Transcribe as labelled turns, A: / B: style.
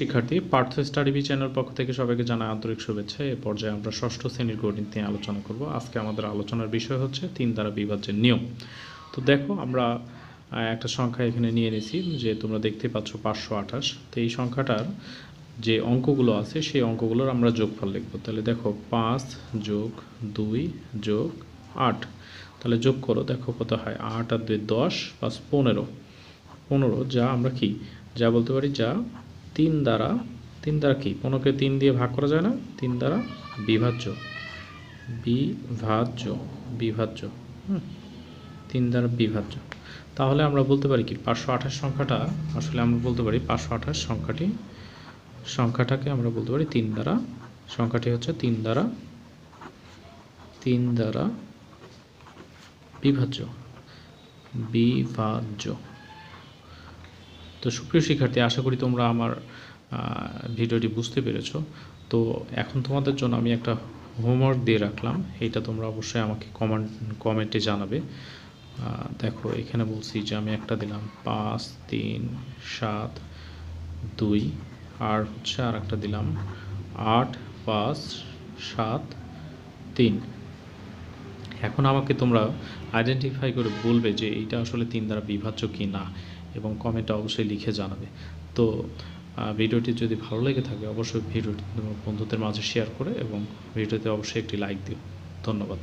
A: শিক্ষার্থী, পার্থ স্টাডিবি চ্যানেল পক্ষ থেকে সবাইকে জানাই আন্তরিক শুভেচ্ছা। এ পর্যায়ে আমরা ষষ্ঠ শ্রেণির গণিত নিয়ে আলোচনা করব। আজকে আমাদের আলোচনার বিষয় হচ্ছে তিন দ্বারা বিভাজ্যের নিয়ম। তো দেখো, আমরা একটা সংখ্যা এখানে নিয়ে নিয়েছি, যে তোমরা দেখতে পাচ্ছ পাঁচশো আঠাশ। তো এই সংখ্যাটার যে অঙ্কগুলো আছে, সেই অঙ্কগুলোর আমরা যোগফল লিখব। তাহলে দেখো, পাঁচ যোগ দুই যোগ আট। তাহলে যোগ করো, দেখো কত হয়, আট আর দুই দশ প্লাস পনেরো। পনেরো যা আমরা কি? যা বলতে পারি, যা তিন দ্বারা তিন দ্বারা কি? পনেরোকে তিন দিয়ে ভাগ করা যায় না? তিন দ্বারা বিভাজ্য। বিভাজ্য বিভাজ্য, হুম। তিন দ্বারা বিভাজ্য। তাহলে আমরা বলতে পারি কি? পাঁচশো আঠাশ সংখ্যাটা, আসলে আমরা বলতে পারি পাঁচশো আঠাশ সংখ্যাটি, সংখ্যাটাকে আমরা বলতে পারি তিন দ্বারা। সংখ্যাটি হচ্ছে তিন দ্বারা তিন দ্বারা বিভাজ্য। বিভাজ্য। তো সুপ্রিয় শিক্ষার্থী, আশা করি তোমরা আমার ভিডিওটি বুঝতে পেরেছ। তো এখন তোমাদের জন্য আমি একটা হোমওয়ার্ক দিয়ে রাখলাম। এইটা তোমরা অবশ্যই আমাকে কমেন্ট, কমেন্টে জানাবে। দেখো, এখানে বলছি যে আমি একটা দিলাম। পাঁচ, তিন, সাত, দুই, আর হচ্ছে আর একটা দিলাম। আট, পাঁচ, সাত, তিন। এখন আমাকে তোমরা আইডেন্টিফাই করে বলবে যে এইটা আসলে তিন দ্বারা বিভাজ্য কি না এবং কমেন্টে অবশ্যই লিখে জানাবে। তো ভিডিওটি যদি ভালো লেগে থাকে, অবশ্যই ভিডিওটি তোমার বন্ধুদের মাঝে শেয়ার করে এবং ভিডিওতে অবশ্যই একটি লাইক দিও। ধন্যবাদ।